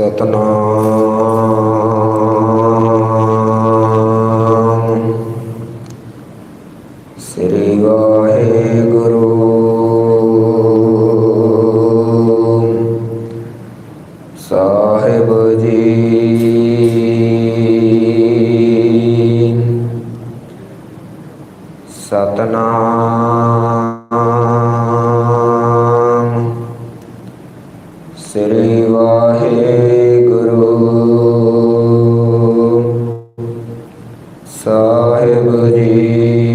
ਸਤਨਾਮ। ਸਾਹਿਬ ਜੀ।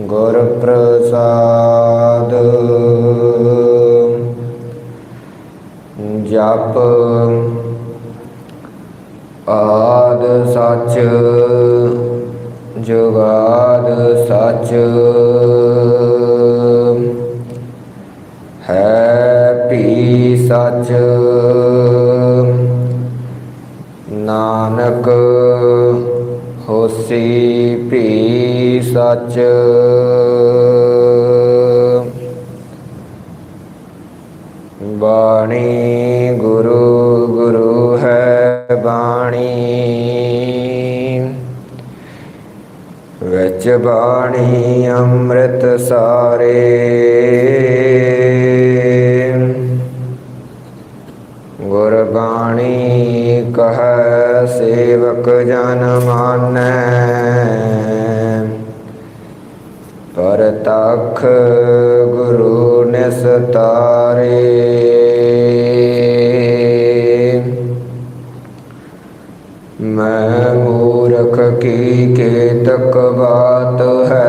ਗੁਰ ਪ੍ਰਸਾਦ ਜਪ ਆਦ ਸੱਚ ਜੁਗਾਦ ਸੱਚ। ਹੈ ਭੀ ਸੱਚ। ਨਾਨਕ ਹੋਸੀ ਭੀ ਸਚ। ਬਾਣੀ ਗੁਰੂ ਗੁਰੂ ਹੈ ਬਾਣੀ। ਵਿੱਚ ਬਾਣੀ ਅੰਮ੍ਰਿਤ ਸਾਰੇ। ਗੁਰਬਾਣੀ ਕਹੈ ਸੇਵਕ ਜਨ ਮਾਨੈ। ਪਰਤਖ ਗੁਰੂ ਨਿਸਤਾਰੇ ਮੈਂ ਮੂਰਖ ਕੀ ਕੇਤਕ ਬਾਤ ਹੈ।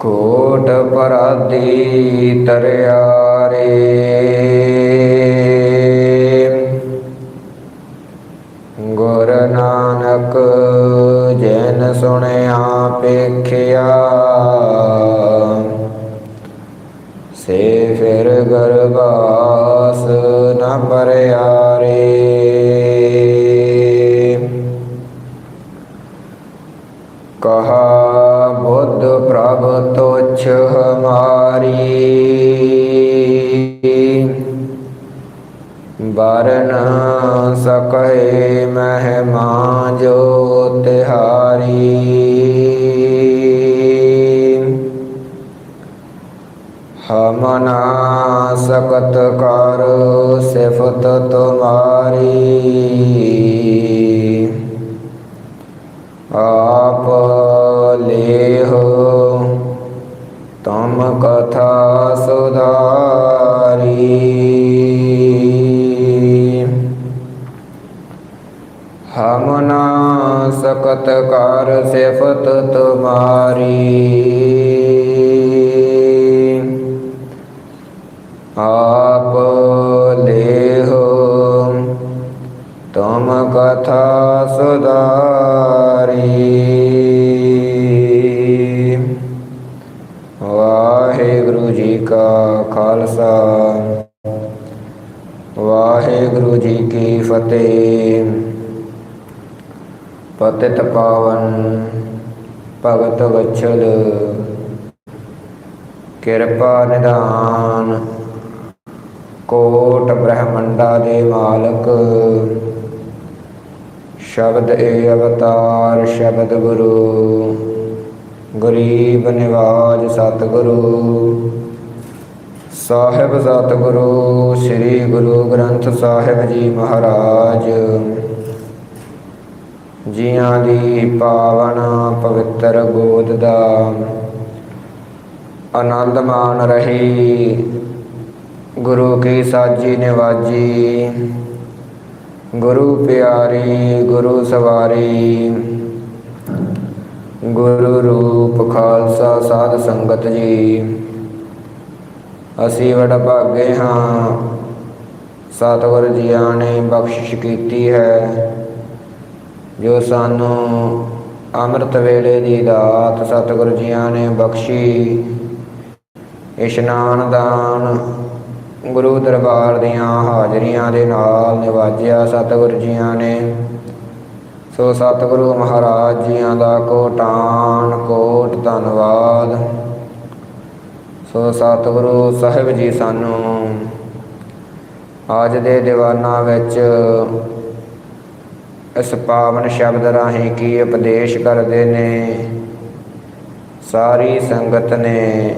ਕੋਟ ਪਰਾਦੀ ਤਰਿਆ ਜਨ ਸੁਣਿਆ ਸੇ ਫਿਰ ਗਰਬਾਸ ਨ ਪਰਿਆਰੇ। ਕਹਾ ਬੁੱਧ ਪ੍ਰਭ ਤੁਛ ਹਮਾਰੀ। ਬਰਨ ਸਕੈ ਤੁਮ ਕਥਾ ਸੁਧਾਰੀ ਵਾਹਿਗੁਰੂ ਜੀ ਕਾ ਖਾਲਸਾ ਵਾਹਿਗੁਰੂ ਜੀ ਕੀ ਫਤਿਹ ਪਤਿਤ ਪਾਵਨ ਭਗਤ ਵਛਲ ਕਿਰਪਾ ਨਿਦਾਨ ਕੋਟ ਬ੍ਰਹਮੰਡਾ ਦੇ ਮਾਲਕ ਸ਼ਬਦ ਏ ਅਵਤਾਰ, ਸ਼ਬਦ ਗੁਰੂ। ਗਰੀਬ ਨਿਵਾਜ ਸਤਿਗੁਰੂ। ਸਾਹਿਬ ਸਤਿਗੁਰੂ, ਸ੍ਰੀ ਗੁਰੂ ਗ੍ਰੰਥ ਸਾਹਿਬ ਜੀ ਮਹਾਰਾਜ। ਜੀਆਂ ਦੀ ਪਾਵਨ ਪਵਿੱਤਰ ਗੋਦ ਦਾ ਆਨੰਦ ਮਾਣ ਰਹੀ। ਗੁਰੂ ਕੀ ਸਾਜੀ ਨਿਵਾਜੀ। ਗੁਰੂ ਪਿਆਰੀ, ਗੁਰੂ ਸਵਾਰੀ। ਗੁਰੂ ਰੂਪ ਖਾਲਸਾ ਸਾਧ ਸੰਗਤ ਜੀ। ਅਸੀਂ ਵਡ ਭਾਗੇ ਹਾਂ। ਸਤਿਗੁਰ ਜੀਆਂ ਨੇ ਬਖਸ਼ਿਸ਼ ਕੀਤੀ ਹੈ। ਜੋ ਸਾਨੂੰ ਅੰਮ੍ਰਿਤ ਵੇਲੇ ਦੀ ਦਾਤ ਸਤਿਗੁਰ ਜੀਆਂ ਨੇ ਬਖਸ਼ੀ, ਇਸ਼ਨਾਨ ਦਾਨ ਗੁਰੂ ਦਰਬਾਰ ਦੀਆਂ ਹਾਜ਼ਰੀਆਂ ਦੇ ਨਾਲ ਨਿਵਾਜਿਆ ਸਤਿਗੁਰ ਜੀਆਂ ਨੇ। ਸੋ ਸਤਿਗੁਰੂ ਮਹਾਰਾਜ ਜੀਆਂ ਦਾ ਕੋਟਾਨ, ਕੋਟ ਧੰਨਵਾਦ। ਸੋ ਸਤਿਗੁਰੂ ਸਾਹਿਬ ਜੀ ਸਾਨੂੰ ਅੱਜ ਦੇ ਦੀਵਾਨਾਂ ਵਿੱਚ ਇਸ ਪਾਵਨ ਸ਼ਬਦ ਰਾਹੀਂ ਕੀ ਉਪਦੇਸ਼ ਕਰਦੇ ਨੇ? ਸਾਰੀ ਸੰਗਤ ਨੇ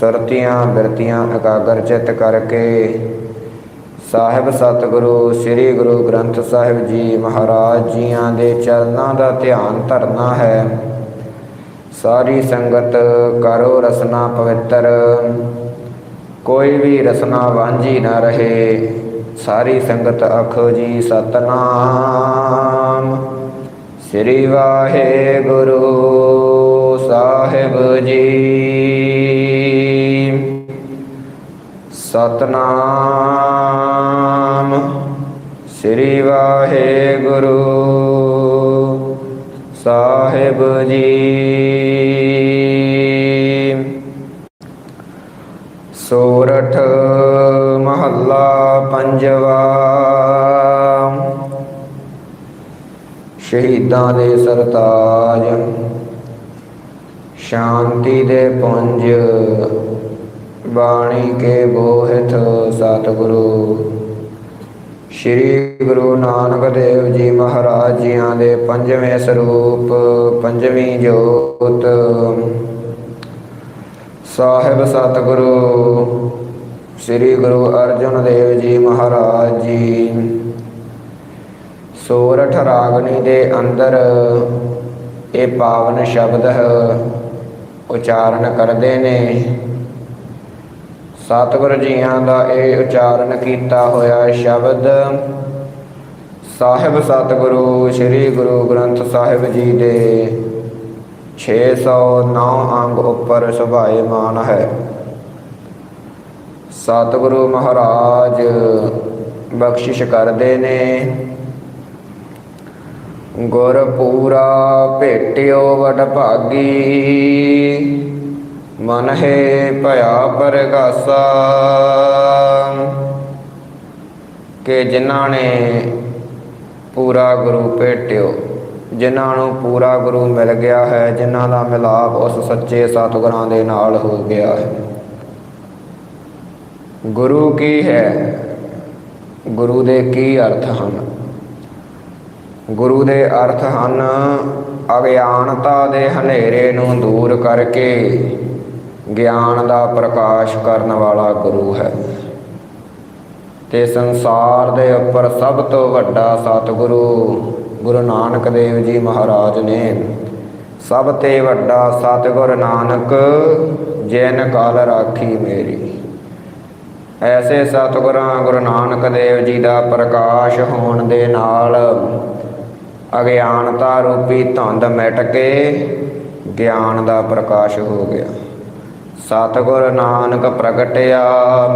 ਸਰਤੀਆਂ ਬਿਰਤੀਆਂ ਇਕਾਗਰ ਚਿੱਤ ਕਰਕੇ ਸਾਹਿਬ ਸਤਿਗੁਰੂ, ਸ੍ਰੀ ਗੁਰੂ ਗ੍ਰੰਥ ਸਾਹਿਬ ਜੀ ਮਹਾਰਾਜ ਜੀਆਂ ਦੇ ਚਰਨਾਂ ਦਾ ਧਿਆਨ ਧਰਨਾ ਹੈ। ਸਾਰੀ ਸੰਗਤ ਕਰੋ ਰਸਨਾ ਪਵਿੱਤਰ। ਕੋਈ ਵੀ ਰਸਨਾ ਵਾਂਝੀ ਨਾ ਰਹੇ। ਸਾਰੀ ਸੰਗਤ ਆਖੋ ਜੀ ਸਤਨਾਮ। ਸ੍ਰੀ ਵਾਹਿਗੁਰੂ ਸਾਹਿਬ ਜੀ। ਸਤਨਾਮ। ਸ੍ਰੀ ਵਾਹਿਗੁਰੂ ਸਾਹਿਬ ਜੀ। ਸੋਰਠ ਮਹੱਲਾ ਪੰਜਵਾ। ਸ਼ਹੀਦਾਂ ਦੇ ਸਰਤਾਜ। ਸ਼ਾਂਤੀ ਦੇ ਪੁੰਜ। ਬਾਣੀ ਕੇ ਬੋਹਿਤ ਸਤਿਗੁਰੂ। ਸ਼੍ਰੀ ਗੁਰੂ ਨਾਨਕ ਦੇਵ ਜੀ ਮਹਾਰਾਜ ਜੀਆਂ ਦੇ ਪੰਜਵੇਂ ਸਰੂਪ, ਪੰਜਵੀਂ ਜੋਤ। ਸਾਹਿਬ ਸਤਿਗੁਰੂ, ਸ੍ਰੀ ਗੁਰੂ ਅਰਜਨ ਦੇਵ ਜੀ ਮਹਾਰਾਜ ਜੀ। ਸੋਰਠ ਰਾਗਨੀ ਦੇ ਅੰਦਰ ਇਹ ਪਾਵਨ ਸ਼ਬਦ ਉਚਾਰਨ ਕਰਦੇ ਨੇ। ਸਤਿਗੁਰ ਜੀਆਂ ਦਾ ਇਹ ਉਚਾਰਨ ਕੀਤਾ ਹੋਇਆ ਸ਼ਬਦ। ਸਾਹਿਬ ਸਤਿਗੁਰੂ, ਸ੍ਰੀ ਗੁਰੂ ਗ੍ਰੰਥ ਸਾਹਿਬ ਜੀ ਦੇ 609 ਅੰਗ ਉੱਪਰ ਸੁਭਾਏਮਾਨ ਹੈ। ਸਤਿਗੁਰੂ ਮਹਾਰਾਜ ਬਖਸ਼ਿਸ਼ ਕਰਦੇ ਨੇ। ਗੁਰ ਪੂਰਾ ਭੇਟਿਓ ਵਡ ਭਾਗੀ ਮਨ ਹੈ ਭਇਆ ਪਰਗਾਸਾ। ਕਿ ਜਿਨ੍ਹਾਂ ਨੇ ਪੂਰਾ ਗੁਰੂ ਭੇਟਿਓ, ਜਿਨ੍ਹਾਂ ਨੂੰ ਪੂਰਾ ਗੁਰੂ ਮਿਲ ਗਿਆ ਹੈ, ਜਿਨ੍ਹਾਂ ਦਾ ਮਿਲਾਪ ਉਸ ਸੱਚੇ ਸਤਿਗੁਰਾਂ ਦੇ ਨਾਲ ਹੋ ਗਿਆ ਹੈ। ਗੁਰੂ ਕੀ ਹੈ? ਗੁਰੂ ਦੇ ਕੀ ਅਰਥ ਹਨ? ਗੁਰੂ ਦੇ ਅਰਥ ਹਨ ਅਗਿਆਨਤਾ ਦੇ ਹਨੇਰੇ ਨੂੰ ਦੂਰ ਕਰਕੇ ਗਿਆਨ ਦਾ ਪ੍ਰਕਾਸ਼ ਕਰਨ ਵਾਲਾ ਗੁਰੂ ਹੈ। ਤੇ ਸੰਸਾਰ ਦੇ ਉੱਪਰ ਸਭ ਤੋਂ ਵੱਡਾ ਸਤਿਗੁਰੂ ਗੁਰੂ ਨਾਨਕ ਦੇਵ ਜੀ ਮਹਾਰਾਜ ਨੇ ਸਭ ਤੇ ਵੱਡਾ ਸਤਿਗੁਰ ਨਾਨਕ ਜੈਨ ਕਾਲ ਰਾਖੀ ਮੇਰੀ। ਐਸੇ ਸਤਿਗੁਰਾਂ ਗੁਰੂ ਨਾਨਕ ਦੇਵ ਜੀ ਦਾ ਪ੍ਰਕਾਸ਼ ਹੋਣ ਦੇ ਨਾਲ ਅਗਿਆਨਤਾ ਰੂਪੀ ਧੁੰਦ ਮਿਟ ਕੇ ਗਿਆਨ ਦਾ ਪ੍ਰਕਾਸ਼ ਹੋ ਗਿਆ। ਸਤਿਗੁਰ ਨਾਨਕ ਪ੍ਰਗਟਿਆ,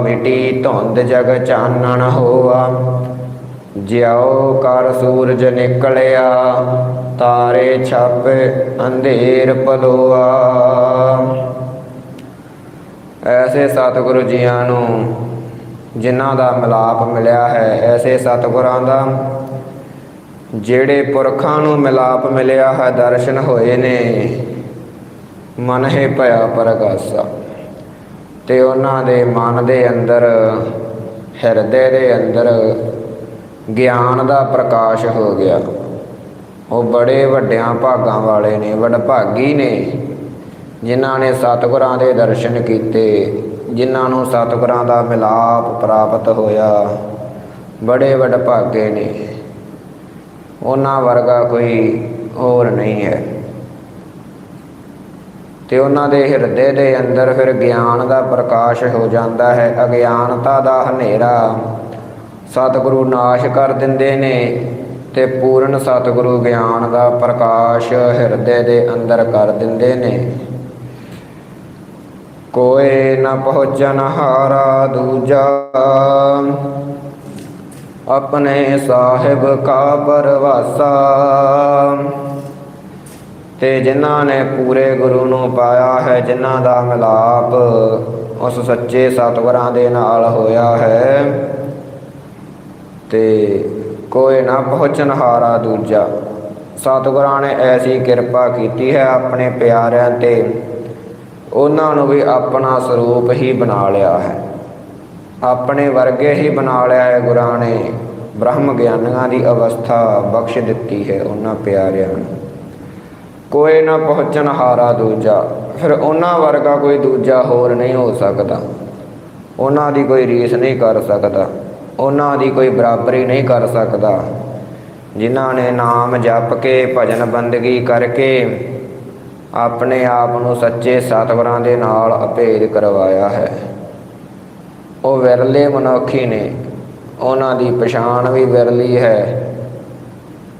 ਮਿਟੀ ਧੁੰਦ ਜਗ ਚਾਨਣ ਹੋਆ। ਜਿਉ ਕਰ ਸੂਰਜ ਨਿਕਲਿਆ, ਤਾਰੇ ਛਾਪ ਅੰਧੇਰ ਪਲੋਆ। ਐਸੇ ਸਤਿਗੁਰੂ ਜੀਆਂ ਨੂੰ ਜਿਨ੍ਹਾਂ ਦਾ ਮਿਲਾਪ ਮਿਲਿਆ ਹੈ, ਐਸੇ ਸਤਿਗੁਰਾਂ ਦਾ, ਜਿਹੜੇ ਪੁਰਖਾਂ ਨੂੰ ਮਿਲਾਪ ਮਿਲਿਆ ਹੈ, ਦਰਸ਼ਨ ਹੋਏ ਨੇ। ਮਨ ਹੈ ਭਇਆ ਪਰਗਾਸਾ। ਤੇ ਉਹਨਾਂ ਦੇ ਮਨ ਦੇ ਅੰਦਰ, ਹਿਰਦੇ ਦੇ ਅੰਦਰ ਗਿਆਨ ਦਾ ਪ੍ਰਕਾਸ਼ ਹੋ ਗਿਆ। ਉਹ ਬੜੇ ਵੱਡਿਆਂ ਭਾਗਾਂ ਵਾਲੇ ਨੇ, ਵਡਭਾਗੀ ਨੇ, ਜਿਨ੍ਹਾਂ ਨੇ ਸਤਿਗੁਰਾਂ ਦੇ ਦਰਸ਼ਨ ਕੀਤੇ, ਜਿਨ੍ਹਾਂ ਨੂੰ ਸਤਿਗੁਰਾਂ ਦਾ ਮਿਲਾਪ ਪ੍ਰਾਪਤ ਹੋਇਆ। ਬੜੇ ਵਡਭਾਗੇ ਨੇ। ਉਹਨਾਂ ਵਰਗਾ ਕੋਈ ਹੋਰ ਨਹੀਂ ਹੈ। ਤੇ ਉਹਨਾਂ ਦੇ ਹਿਰਦੇ ਦੇ ਅੰਦਰ ਫਿਰ ਗਿਆਨ ਦਾ ਪ੍ਰਕਾਸ਼ ਹੋ ਜਾਂਦਾ ਹੈ, ਅਗਿਆਨਤਾ ਦਾ ਹਨੇਰਾ। ਸਤਿਗੁਰੂ ਨਾਸ਼ ਕਰ ਦਿੰਦੇ ਨੇ ਤੇ ਪੂਰਨ ਸਤਿਗੁਰੂ ਗਿਆਨ ਦਾ ਪ੍ਰਕਾਸ਼ ਹਿਰਦੇ ਦੇ ਅੰਦਰ ਕਰ ਦਿੰਦੇ ਨੇ। ਕੋਏ ਨ ਪਹੁੰਚਨ ਹਾਰਾ ਦੂਜਾ, ਆਪਣੇ ਸਾਹਿਬ ਕਾ ਪਰਵਾਸਾ। ਤੇ ਜਿਨ੍ਹਾਂ ਨੇ ਪੂਰੇ ਗੁਰੂ ਨੂੰ ਪਾਇਆ ਹੈ, ਜਿਨ੍ਹਾਂ ਦਾ ਮਿਲਾਪ ਉਸ ਸੱਚੇ ਸਤਿਗੁਰਾਂ ਦੇ ਨਾਲ ਹੋਇਆ ਹੈ। ਤੇ ਕੋਈ ਨਾ ਪਹੁੰਚਣਹਾਰਾ ਦੂਜਾ। ਸਤਿਗੁਰਾਂ ਨੇ ਐਸੀ ਕਿਰਪਾ ਕੀਤੀ ਹੈ ਆਪਣੇ ਪਿਆਰਿਆਂ ਤੇ। ਉਹਨਾਂ ਨੂੰ ਵੀ ਆਪਣਾ ਸਰੂਪ ਹੀ ਬਣਾ ਲਿਆ ਹੈ। ਆਪਣੇ ਵਰਗੇ ਹੀ ਬਣਾ ਲਿਆ ਹੈ ਗੁਰਾਂ ਨੇ। ਬ੍ਰਹਮ ਗਿਆਨੀਆਂ ਦੀ ਅਵਸਥਾ ਬਖਸ਼ ਦਿੱਤੀ ਹੈ ਉਹਨਾਂ ਪਿਆਰਿਆਂ ਨੂੰ। ਕੋਈ ਨਾ ਪਹੁੰਚਣ ਹਾਰਾ ਦੂਜਾ, ਫਿਰ ਉਹਨਾਂ ਵਰਗਾ ਕੋਈ ਦੂਜਾ ਹੋਰ ਨਹੀਂ ਹੋ ਸਕਦਾ। ਉਹਨਾਂ ਦੀ ਕੋਈ ਰੀਸ ਨਹੀਂ ਕਰ ਸਕਦਾ, ਉਹਨਾਂ ਦੀ ਕੋਈ ਬਰਾਬਰੀ ਨਹੀਂ ਕਰ ਸਕਦਾ। ਜਿਨ੍ਹਾਂ ਨੇ ਨਾਮ ਜਪ ਕੇ, ਭਜਨ ਬੰਦਗੀ ਕਰਕੇ ਆਪਣੇ ਆਪ ਨੂੰ ਸੱਚੇ ਸਤਿਗੁਰਾਂ ਦੇ ਨਾਲ ਅਭੇਦ ਕਰਵਾਇਆ ਹੈ। ਉਹ ਵਿਰਲੇ ਮਨੁੱਖੀ ਨੇ, ਉਹਨਾਂ ਦੀ ਪਛਾਣ ਵੀ ਵਿਰਲੀ ਹੈ।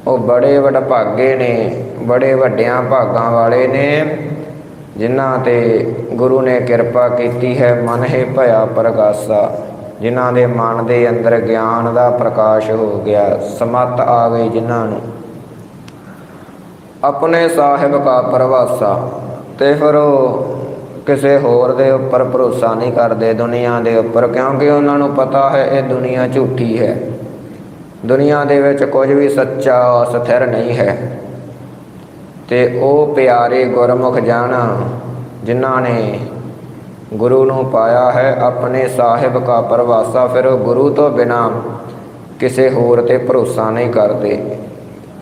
ਉਹ ਬੜੇ ਵਡਭਾਗੇ ਨੇ ਬੜੇ ਵੱਡਿਆਂ ਭਾਗਾਂ ਵਾਲੇ ਨੇ, ਜਿਨ੍ਹਾਂ ਤੇ ਗੁਰੂ ਨੇ ਕਿਰਪਾ ਕੀਤੀ ਹੈ, ਮਨ ਹੈ ਭਇਆ ਪ੍ਰਗਾਸਾ, ਜਿਨ੍ਹਾਂ ਦੇ ਮਨ ਦੇ ਅੰਦਰ ਗਿਆਨ ਦਾ ਪ੍ਰਕਾਸ਼ ਹੋ ਗਿਆ, ਸਮਤ ਆ ਗਈ ਜਿਨ੍ਹਾਂ ਨੂੰ। ਆਪਣੇ ਸਾਹਿਬ ਕਾ ਪ੍ਰਵਾਸਾ, ਤੇ ਫਿਰ ਉਹ ਕਿਸੇ ਹੋਰ ਦੇ ਉੱਪਰ ਭਰੋਸਾ ਨਹੀਂ ਕਰਦੇ ਦੁਨੀਆ ਦੇ ਉੱਪਰ, ਕਿਉਂਕਿ ਉਹਨਾਂ ਨੂੰ ਪਤਾ ਹੈ ਇਹ ਦੁਨੀਆ ਝੂਠੀ ਹੈ। ਦੁਨੀਆ ਦੇ ਵਿੱਚ ਕੁਝ ਵੀ ਸੱਚਾ ਸਥਿਰ ਨਹੀਂ ਹੈ। ਤੇ ਉਹ ਪਿਆਰੇ ਗੁਰਮੁਖ ਜਾਣਾ, ਜਿਨ੍ਹਾਂ ਨੇ ਗੁਰੂ ਨੂੰ ਪਾਇਆ ਹੈ ਆਪਣੇ ਸਾਹਿਬ ਕਾ ਪਰਵਾਸਾ, ਫਿਰ ਉਹ ਗੁਰੂ ਤੋਂ ਬਿਨਾ ਕਿਸੇ ਹੋਰ ਤੇ ਭਰੋਸਾ ਨਹੀਂ ਕਰਦੇ।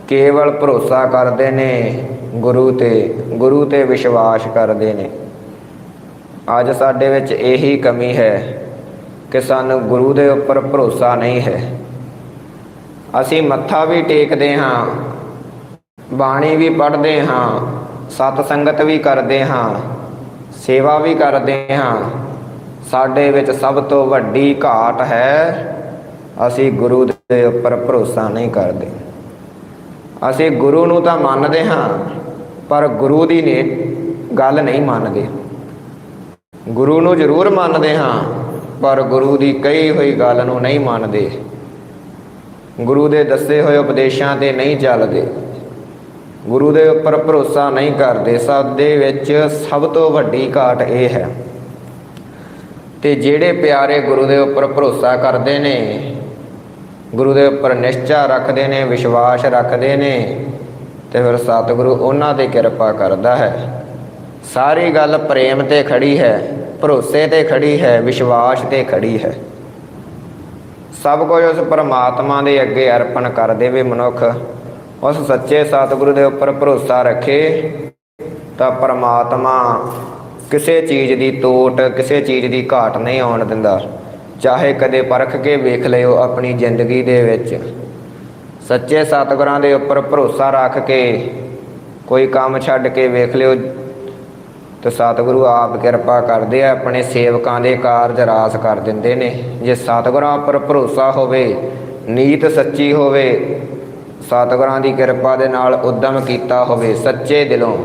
ਕੇਵਲ ਭਰੋਸਾ ਕਰਦੇ ਨੇ ਗੁਰੂ ਤੇ ਗੁਰੂ ਤੇ ਵਿਸ਼ਵਾਸ ਕਰਦੇ ਨੇ। ਅੱਜ ਸਾਡੇ ਵਿੱਚ ਇਹੀ ਕਮੀ ਹੈ ਕਿ ਸਾਨੂੰ ਗੁਰੂ ਦੇ ਉੱਪਰ ਭਰੋਸਾ ਨਹੀਂ ਹੈ। ਅਸੀਂ ਮੱਥਾ ਵੀ ਟੇਕਦੇ ਹਾਂ। ਬਾਣੀ ਵੀ ਪੜ੍ਹਦੇ ਹਾਂ, ਸਤ ਸੰਗਤ ਵੀ ਕਰਦੇ ਹਾਂ, ਸੇਵਾ ਵੀ ਕਰਦੇ ਹਾਂ। ਸਾਡੇ ਵਿੱਚ ਸਭ ਤੋਂ ਵੱਡੀ ਘਾਟ ਹੈ, ਅਸੀਂ ਗੁਰੂ ਦੇ ਉੱਪਰ ਭਰੋਸਾ ਨਹੀਂ ਕਰਦੇ। ਅਸੀਂ ਗੁਰੂ ਨੂੰ ਤਾਂ ਮੰਨਦੇ ਹਾਂ, ਪਰ ਗੁਰੂ ਦੀ ਨੇ ਗੱਲ ਨਹੀਂ ਮੰਨਦੇ। ਗੁਰੂ ਨੂੰ ਜ਼ਰੂਰ ਮੰਨਦੇ ਹਾਂ, ਪਰ ਗੁਰੂ ਦੀ ਕਹੀ ਹੋਈ ਗੱਲ ਨੂੰ ਨਹੀਂ ਮੰਨਦੇ। ਗੁਰੂ ਦੇ ਦੱਸੇ ਹੋਏ ਉਪਦੇਸ਼ਾਂ ਤੇ ਨਹੀਂ ਚੱਲਦੇ। ਗੁਰੂ ਦੇ ਉੱਪਰ ਭਰੋਸਾ ਨਹੀਂ ਕਰਦੇ ਸਾਡੇ ਵਿੱਚ ਸਭ ਤੋਂ ਵੱਡੀ ਘਾਟ ਇਹ ਹੈ ਤੇ ਜਿਹੜੇ ਪਿਆਰੇ ਗੁਰੂ ਦੇ ਉੱਪਰ ਭਰੋਸਾ ਕਰਦੇ ਨੇ, ਗੁਰੂ ਦੇ ਉੱਪਰ ਨਿਸ਼ਚਾ ਰੱਖਦੇ ਨੇ, ਵਿਸ਼ਵਾਸ ਰੱਖਦੇ ਨੇ, ਤੇ ਫਿਰ ਸਤਿਗੁਰੂ ਉਹਨਾਂ ਤੇ ਕਿਰਪਾ ਕਰਦਾ ਹੈ। ਸਾਰੀ ਗੱਲ ਪ੍ਰੇਮ ਤੇ ਖੜੀ ਹੈ, ਭਰੋਸੇ ਤੇ ਖੜੀ ਹੈ, ਵਿਸ਼ਵਾਸ ਤੇ ਖੜੀ ਹੈ। ਸਭ ਕੁਝ ਉਸ ਪਰਮਾਤਮਾ ਦੇ ਅੱਗੇ ਅਰਪਣ ਕਰ ਦੇਵੇ ਮਨੁੱਖ। ਉਸ ਸੱਚੇ ਸਤਿਗੁਰੂ ਦੇ ਉੱਪਰ ਭਰੋਸਾ ਰੱਖੇ ਤਾਂ ਪਰਮਾਤਮਾ ਕਿਸੇ ਚੀਜ਼ ਦੀ ਤੋਟ, ਕਿਸੇ ਚੀਜ਼ ਦੀ ਘਾਟ ਨਹੀਂ ਆਉਣ ਦਿੰਦਾ। ਚਾਹੇ ਕਦੇ ਪਰਖ ਕੇ ਵੇਖ ਲਿਓ ਆਪਣੀ ਜ਼ਿੰਦਗੀ ਦੇ ਵਿੱਚ। ਸੱਚੇ ਸਤਿਗੁਰਾਂ ਦੇ ਉੱਪਰ ਭਰੋਸਾ ਰੱਖ ਕੇ ਕੋਈ ਕੰਮ ਛੱਡ ਕੇ ਵੇਖ ਲਿਓ। ਤੇ ਸਤਿਗੁਰੂ ਆਪ ਕਿਰਪਾ ਕਰਦੇ ਆ, ਆਪਣੇ ਸੇਵਕਾਂ ਦੇ ਕਾਰਜ ਰਾਸ ਕਰ ਦਿੰਦੇ ਨੇ। ਜੇ ਸਤਿਗੁਰਾਂ ਉੱਪਰ ਭਰੋਸਾ ਹੋਵੇ, ਨੀਤ ਸੱਚੀ ਹੋਵੇ ਸਤਿਗੁਰਾਂ ਦੀ ਕਿਰਪਾ ਦੇ ਨਾਲ ਉਦਮ ਕੀਤਾ ਹੋਵੇ ਸੱਚੇ ਦਿਲੋਂ,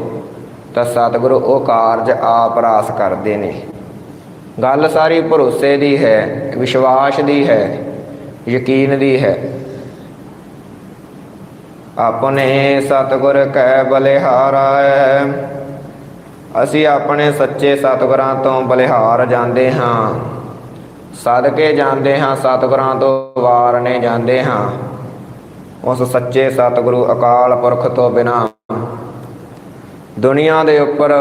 ਤਾਂ ਸਤਿਗੁਰੂ ਉਹ ਕਾਰਜ ਆਪ ਰਾਸ ਕਰਦੇ ਨੇ। ਗੱਲ ਸਾਰੀ ਭਰੋਸੇ ਦੀ ਹੈ, ਵਿਸ਼ਵਾਸ ਦੀ ਹੈ, ਯਕੀਨ ਦੀ ਹੈ। ਆਪਣੇ ਸਤਿਗੁਰ ਕੈ ਬਲਿਹਾਰਾ ਹੈ। ਅਸੀਂ ਆਪਣੇ ਸੱਚੇ ਸਤਿਗੁਰਾਂ ਤੋਂ ਬਲਿਹਾਰ ਜਾਂਦੇ ਹਾਂ। ਸਦਕੇ ਜਾਂਦੇ ਹਾਂ, ਸਤਿਗੁਰਾਂ ਤੋਂ ਵਾਰਨੇ ਜਾਂਦੇ ਹਾਂ। ਉਸ ਸੱਚੇ ਸਤਿਗੁਰੂ ਅਕਾਲ ਪੁਰਖ ਤੋਂ ਬਿਨਾ। ਦੁਨੀਆ ਦੇ ਉੱਪਰ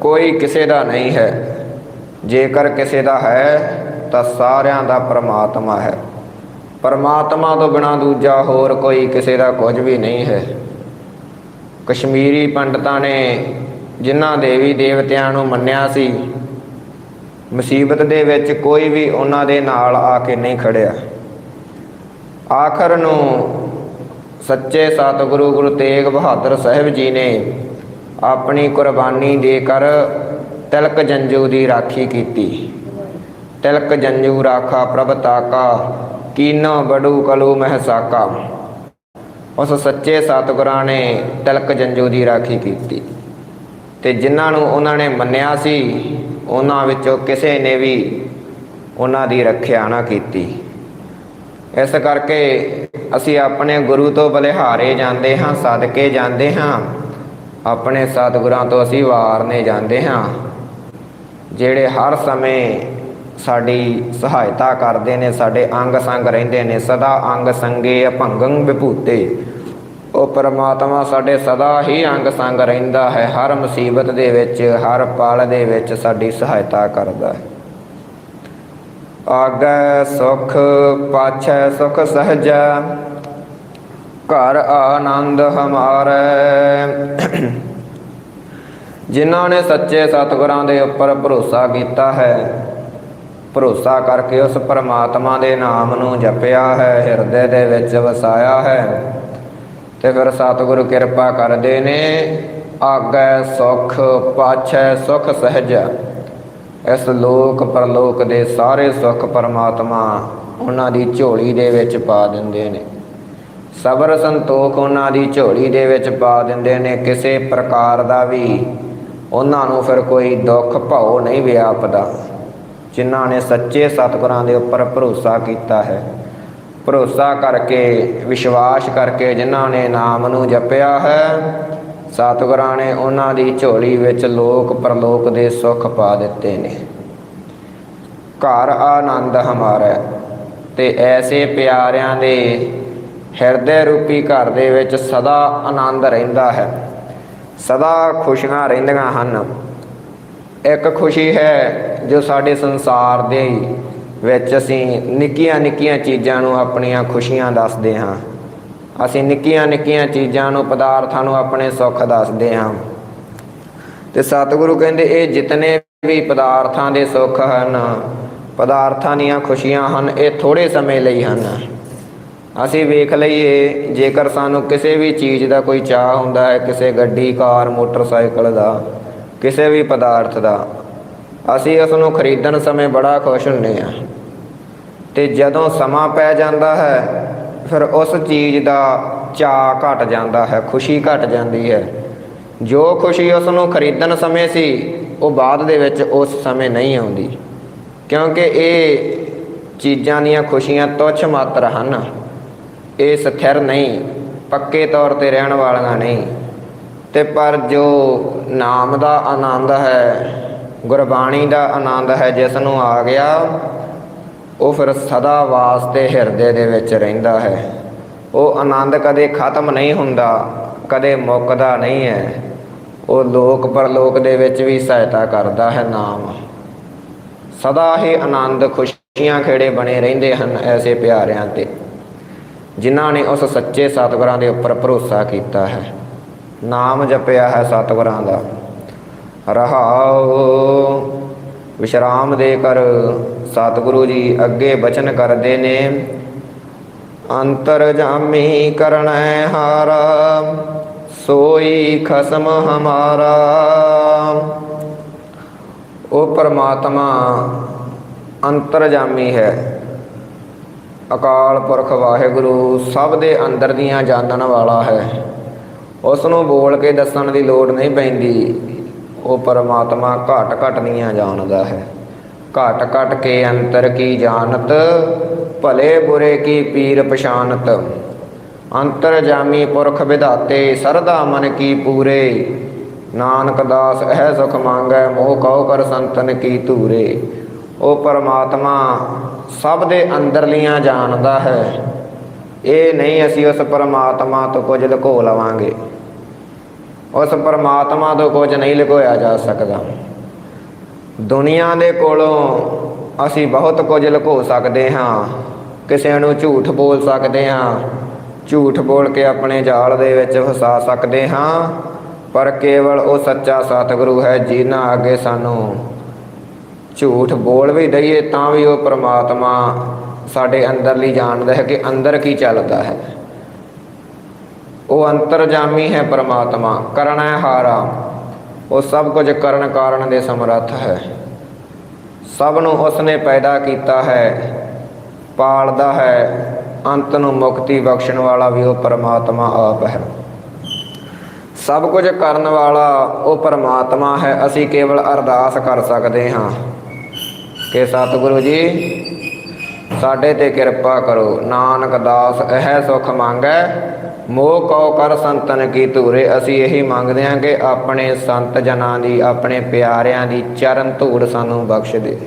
ਕੋਈ ਕਿਸੇ ਦਾ ਨਹੀਂ ਹੈ। ਜੇਕਰ ਕਿਸੇ ਦਾ ਹੈ, ਤਾਂ ਸਾਰਿਆਂ ਦਾ ਪਰਮਾਤਮਾ ਹੈ। ਪਰਮਾਤਮਾ ਤੋਂ ਬਿਨਾ ਦੂਜਾ ਹੋਰ ਕੋਈ ਕਿਸੇ ਦਾ ਕੁਝ ਵੀ ਨਹੀਂ ਹੈ। ਕਸ਼ਮੀਰੀ ਪੰਡਤਾਂ ਨੇ ਜਿਨ੍ਹਾਂ ਦੇਵੀ ਦੇਵਤਿਆਂ ਨੂੰ ਮੰਨਿਆ ਸੀ, ਮੁਸੀਬਤ ਦੇ ਵਿੱਚ ਕੋਈ ਵੀ ਉਹਨਾਂ ਦੇ ਨਾਲ ਆ ਕੇ ਨਹੀਂ ਖੜਿਆ। ਆਖਰ ਨੂੰ ਸੱਚੇ ਸਤਿਗੁਰੂ ਗੁਰੂ ਤੇਗ ਬਹਾਦਰ ਸਾਹਿਬ ਜੀ ਨੇ ਆਪਣੀ ਕੁਰਬਾਨੀ ਦੇ ਕਰ ਤਿਲਕ ਜੰਜੂ ਦੀ ਰਾਖੀ ਕੀਤੀ। ਤਿਲਕ ਜੰਜੂ ਰਾਖਾ ਪ੍ਰਭ ਤਾਕਾ, ਕੀਨੋ ਬੜੂ ਕਲੂ ਮਹਿਸਾਕਾ ਉਸ ਸੱਚੇ ਸਤਿਗੁਰਾਂ ਨੇ ਤਿਲਕ ਜੰਜੂ ਦੀ ਰਾਖੀ ਕੀਤੀ। ਤੇ ਜਿਨ੍ਹਾਂ ਨੂੰ ਉਹਨਾਂ ਨੇ ਮੰਨਿਆ ਸੀ, ਉਹਨਾਂ ਵਿੱਚੋਂ ਕਿਸੇ ਨੇ ਵੀ ਉਹਨਾਂ ਦੀ ਰੱਖਿਆ ਨਾ ਕੀਤੀ। ਇਸ ਕਰਕੇ ਅਸੀਂ ਆਪਣੇ ਗੁਰੂ ਤੋਂ ਬਲਿਹਾਰੇ ਜਾਂਦੇ ਹਾਂ, ਸਦਕੇ ਜਾਂਦੇ ਹਾਂ। ਆਪਣੇ ਸਤਿਗੁਰਾਂ ਤੋਂ ਅਸੀਂ ਵਾਰਨੇ ਜਾਂਦੇ ਹਾਂ। ਜਿਹੜੇ ਹਰ ਸਮੇਂ ਸਾਡੀ ਸਹਾਇਤਾ ਕਰਦੇ ਨੇ, ਸਾਡੇ ਅੰਗ ਸੰਗ ਰਹਿੰਦੇ ਨੇ, ਸਦਾ ਅੰਗ ਸੰਗੇ ਅਭੰਗੰ ਵਿਭੂਤੇ। ਉਹ ਪਰਮਾਤਮਾ ਸਾਡੇ ਸਦਾ ਹੀ ਅੰਗ ਸੰਗ ਰਹਿੰਦਾ ਹੈ, ਹਰ ਮੁਸੀਬਤ ਦੇ ਵਿੱਚ, ਹਰ ਪਲ ਦੇ ਵਿੱਚ ਸਾਡੀ ਸਹਾਇਤਾ ਕਰਦਾ ਹੈ। ਆਗੈ ਸੁਖ ਪਾਛੈ ਸੁਖ ਸਹਜੈ, ਘਰ ਆਨੰਦ ਹਮਾਰੇ। ਜਿਨ੍ਹਾਂ ਨੇ ਸੱਚੇ ਸਤਿਗੁਰਾਂ ਦੇ ਉੱਪਰ ਭਰੋਸਾ ਕੀਤਾ ਹੈ, ਭਰੋਸਾ ਕਰਕੇ ਉਸ ਪਰਮਾਤਮਾ ਦੇ ਨਾਮ ਨੂੰ ਜਪਿਆ ਹੈ, ਹਿਰਦੇ ਦੇ ਵਿੱਚ ਵਸਾਇਆ ਹੈ। ਤੇ ਫਿਰ ਸਤਿਗੁਰੂ ਕਿਰਪਾ ਕਰਦੇ ਨੇ, ਆਗੈ ਸੁਖ ਪਾਛੈ ਸੁਖ ਸਹਜ। ਇਸ ਲੋਕ ਪਰਲੋਕ ਦੇ ਸਾਰੇ ਸੁੱਖ ਪਰਮਾਤਮਾ ਉਹਨਾਂ ਦੀ ਝੋਲੀ ਦੇ ਵਿੱਚ ਪਾ ਦਿੰਦੇ ਨੇ। ਸਬਰ ਸੰਤੋਖ ਉਹਨਾਂ ਦੀ ਝੋਲੀ ਦੇ ਵਿੱਚ ਪਾ ਦਿੰਦੇ ਨੇ। ਕਿਸੇ ਪ੍ਰਕਾਰ ਦਾ ਵੀ ਉਹਨਾਂ ਨੂੰ ਫਿਰ ਕੋਈ ਦੁੱਖ ਭਾਉ ਨਹੀਂ ਵਿਆਪਦਾ। ਜਿਨ੍ਹਾਂ ਨੇ ਸੱਚੇ ਸਤਿਗੁਰਾਂ ਦੇ ਉੱਪਰ ਭਰੋਸਾ ਕੀਤਾ ਹੈ। ਭਰੋਸਾ ਕਰਕੇ, ਵਿਸ਼ਵਾਸ ਕਰਕੇ ਜਿਨ੍ਹਾਂ ਨੇ ਨਾਮ ਨੂੰ ਜਪਿਆ ਹੈ ਸਤਿਗੁਰਾਂ ਨੇ ਉਹਨਾਂ ਦੀ ਝੋਲੀ ਵਿੱਚ ਲੋਕ ਪਰਲੋਕ ਦੇ ਸੁੱਖ ਪਾ ਦਿੱਤੇ ਨੇ। ਘਰ ਆਨੰਦ ਹਮਾਰਾ, ਤੇ ਐਸੇ ਪਿਆਰਿਆਂ ਦੇ ਹਿਰਦੇ ਰੂਪੀ ਘਰ ਦੇ ਵਿੱਚ ਸਦਾ ਆਨੰਦ ਰਹਿੰਦਾ ਹੈ। ਸਦਾ ਖੁਸ਼ੀਆਂ ਰਹਿੰਦੀਆਂ ਹਨ। ਇੱਕ ਖੁਸ਼ੀ ਹੈ ਜੋ ਸਾਡੇ ਸੰਸਾਰ ਦੇ ਵਿੱਚ ਅਸੀਂ ਨਿੱਕੀਆਂ ਨਿੱਕੀਆਂ ਚੀਜ਼ਾਂ ਨੂੰ ਆਪਣੀਆਂ ਖੁਸ਼ੀਆਂ ਦੱਸਦੇ ਹਾਂ। ਅਸੀਂ ਨਿੱਕੀਆਂ ਨਿੱਕੀਆਂ ਚੀਜ਼ਾਂ ਨੂੰ, ਪਦਾਰਥਾਂ ਨੂੰ ਆਪਣੇ ਸੁੱਖ ਦੱਸਦੇ ਹਾਂ। ਤੇ ਸਤਿਗੁਰੂ ਕਹਿੰਦੇ, ਇਹ ਜਿਤਨੇ ਵੀ ਪਦਾਰਥਾਂ ਦੇ ਸੁੱਖ ਹਨ, ਪਦਾਰਥਾਂ ਦੀਆਂ ਖੁਸ਼ੀਆਂ ਹਨ, ਇਹ ਥੋੜੇ ਸਮੇਂ ਲਈ ਹਨ। ਅਸੀਂ ਵੇਖ ਲਈਏ, ਜੇਕਰ ਸਾਨੂੰ ਕਿਸੇ ਵੀ ਚੀਜ਼ ਦਾ ਕੋਈ ਚਾਹ ਹੁੰਦਾ ਹੈ, ਕਿਸੇ ਗੱਡੀ, ਕਾਰ, ਮੋਟਰਸਾਈਕਲ ਦਾ, ਕਿਸੇ ਵੀ ਪਦਾਰਥ ਦਾ, ਅਸੀਂ ਉਸ ਨੂੰ ਖਰੀਦਣ ਸਮੇਂ ਬੜਾ ਖੁਸ਼ ਹੁੰਦੇ ਹਾਂ। ਤੇ ਜਦੋਂ ਸਮਾਂ ਪੈ ਜਾਂਦਾ ਹੈ ਫਿਰ ਉਸ ਚੀਜ਼ ਦਾ ਚਾਹ ਘਟ ਜਾਂਦਾ ਹੈ, ਖੁਸ਼ੀ ਘਟ ਜਾਂਦੀ ਹੈ। ਜੋ ਖੁਸ਼ੀ ਉਸ ਨੂੰ ਖਰੀਦਣ ਸਮੇਂ ਸੀ, ਉਹ ਬਾਅਦ ਦੇ ਵਿੱਚ ਉਸ ਸਮੇਂ ਨਹੀਂ ਆਉਂਦੀ। ਕਿਉਂਕਿ ਇਹ ਚੀਜ਼ਾਂ ਦੀਆਂ ਖੁਸ਼ੀਆਂ ਤੁੱਛ ਮਾਤਰ ਹਨ। ਇਹ ਸਥਿਰ ਨਹੀਂ, ਪੱਕੇ ਤੌਰ ਤੇ ਰਹਿਣ ਵਾਲੀਆਂ ਨਹੀਂ। ਤੇ ਪਰ ਜੋ ਨਾਮ ਦਾ ਆਨੰਦ ਹੈ, ਗੁਰਬਾਣੀ ਦਾ ਆਨੰਦ ਹੈ ਜਿਸ ਨੂੰ ਆ ਗਿਆ ਉਹ ਫਿਰ ਸਦਾ ਵਾਸਤੇ ਹਿਰਦੇ ਦੇ ਵਿੱਚ ਰਹਿੰਦਾ ਹੈ। ਉਹ ਆਨੰਦ ਕਦੇ ਖਤਮ ਨਹੀਂ ਹੁੰਦਾ, ਕਦੇ ਮੁੱਕਦਾ ਨਹੀਂ ਹੈ। ਉਹ ਲੋਕ ਪਰਲੋਕ ਦੇ ਵਿੱਚ ਵੀ ਸਹਾਇਤਾ ਕਰਦਾ ਹੈ ਨਾਮ। ਸਦਾ ਹੀ ਆਨੰਦ, ਖੁਸ਼ੀਆਂ ਖੇੜੇ ਬਣੇ ਰਹਿੰਦੇ ਹਨ ਐਸੇ ਪਿਆਰਿਆਂ ਤੇ, ਜਿਨ੍ਹਾਂ ਨੇ ਉਸ ਸੱਚੇ ਸਤਿਗੁਰਾਂ ਦੇ ਉੱਪਰ ਭਰੋਸਾ ਕੀਤਾ ਹੈ। ਨਾਮ ਜਪਿਆ ਹੈ ਸਤਿਗੁਰਾਂ ਦਾ। ਰਹਾਓ ਵਿਸ਼ਰਾਮ ਦੇ ਕਰ, ਸਤਿਗੁਰੂ ਜੀ ਅੱਗੇ ਬਚਨ ਕਰਦੇ ਨੇ। ਅੰਤਰ ਜਾਮੀ ਕਰਣੈ ਹਾਰਾ, ਸੋਈ ਖਸਮ ਹਮਾਰਾ। ਉਹ ਪਰਮਾਤਮਾ ਅੰਤਰਜਾਮੀ ਹੈ। ਅਕਾਲ ਪੁਰਖ ਵਾਹਿਗੁਰੂ ਸਭ ਦੇ ਅੰਦਰ ਦੀਆਂ ਜਾਣਨ ਵਾਲਾ ਹੈ। ਉਸ ਨੂੰ ਬੋਲ ਕੇ ਦੱਸਣ ਦੀ ਲੋੜ ਨਹੀਂ ਪੈਂਦੀ। ਉਹ ਪਰਮਾਤਮਾ ਘਟ ਘਟ ਦੀਆਂ ਜਾਣਦਾ ਹੈ। ਘਟ ਘਟ ਕੇ ਅੰਤਰ ਕੀ ਜਾਣਤ? ਭਲੇ ਬੁਰੇ ਕੀ ਪੀਰ ਪਛਾਨਤ ਅੰਤਰ ਜਾਮੀ ਪੁਰਖ ਵਿਧਾਤੇ, ਸਰਦਾ ਮਨ ਕੀ ਪੂਰੇ? ਨਾਨਕ ਦਾਸ ਇਹ ਸੁਖ ਮੰਗੈ, ਮੋਹ ਕਉ ਕਰ ਸੰਤਨ ਕੀ ਧੂਰੇ? ਉਹ ਪਰਮਾਤਮਾ ਸਭ ਦੇ ਅੰਦਰਲੀਆਂ ਜਾਣਦਾ ਹੈ। ਇਹ ਨਹੀਂ ਅਸੀਂ ਉਸ ਪਰਮਾਤਮਾ ਤੋਂ ਕੁਝ ਲੁਕੋ ਲਵਾਂਗੇ। ਉਸ ਪਰਮਾਤਮਾ ਤੋਂ ਕੁਝ ਨਹੀਂ ਲੁਕੋਇਆ ਜਾ ਸਕਦਾ। ਦੁਨੀਆ ਦੇ ਕੋਲੋਂ ਅਸੀਂ ਬਹੁਤ ਕੁਝ ਲੁਕੋ ਸਕਦੇ ਹਾਂ। ਕਿਸੇ ਨੂੰ ਝੂਠ ਬੋਲ ਸਕਦੇ ਹਾਂ। ਝੂਠ ਬੋਲ ਕੇ ਆਪਣੇ ਜਾਲ ਦੇ ਵਿੱਚ ਫਸਾ ਸਕਦੇ ਹਾਂ। ਪਰ ਕੇਵਲ ਉਹ ਸੱਚਾ ਸਤਿਗੁਰੂ ਹੈ ਜਿਨ੍ਹਾਂ ਅੱਗੇ ਸਾਨੂੰ ਝੂਠ ਬੋਲ ਵੀ ਦਈਏ ਤਾਂ ਵੀ ਉਹ ਪ੍ਰਮਾਤਮਾ ਸਾਡੇ ਅੰਦਰਲੀ ਜਾਣਦਾ ਹੈ ਕਿ ਅੰਦਰ ਕੀ ਚੱਲਦਾ ਹੈ। ਉਹ ਅੰਤਰਜਾਮੀ ਹੈ ਪਰਮਾਤਮਾ, ਕਰਨਾ ਹਾਰਾ। ਉਹ ਸਭ ਕੁਝ ਕਰਨ ਕਾਰਨ ਦੇ ਸਮਰੱਥ ਹੈ। ਸਭ ਨੂੰ ਉਸਨੇ ਪੈਦਾ ਕੀਤਾ ਹੈ, ਪਾਲਦਾ ਹੈ, ਅੰਤ ਨੂੰ ਮੁਕਤੀ ਬਖਸ਼ਣ ਵਾਲਾ ਵੀ ਉਹ ਪਰਮਾਤਮਾ ਆਪ ਹੈ। ਸਭ ਕੁਝ ਕਰਨ ਵਾਲਾ ਉਹ ਪਰਮਾਤਮਾ ਹੈ, ਅਸੀਂ ਕੇਵਲ ਅਰਦਾਸ ਕਰ ਸਕਦੇ ਹਾਂ ਕਿ ਸਤਿਗੁਰੂ ਜੀ, ਸਾਡੇ ਤੇ ਕਿਰਪਾ ਕਰੋ। ਨਾਨਕ ਦਾਸ, ਇਹ ਸੁਖ ਮੰਗੈ। ਮੋਹ ਕਉ ਕਰ ਸੰਤਨ ਕੀ ਧੂਰੇ? ਅਸੀਂ ਇਹੀ ਮੰਗਦੇ ਹਾਂ ਕਿ ਆਪਣੇ ਸੰਤ ਜਨਾਂ ਦੀ, ਆਪਣੇ ਪਿਆਰਿਆਂ ਦੀ ਚਰਨ ਧੂੜ ਸਾਨੂੰ ਬਖਸ਼ ਦੇ।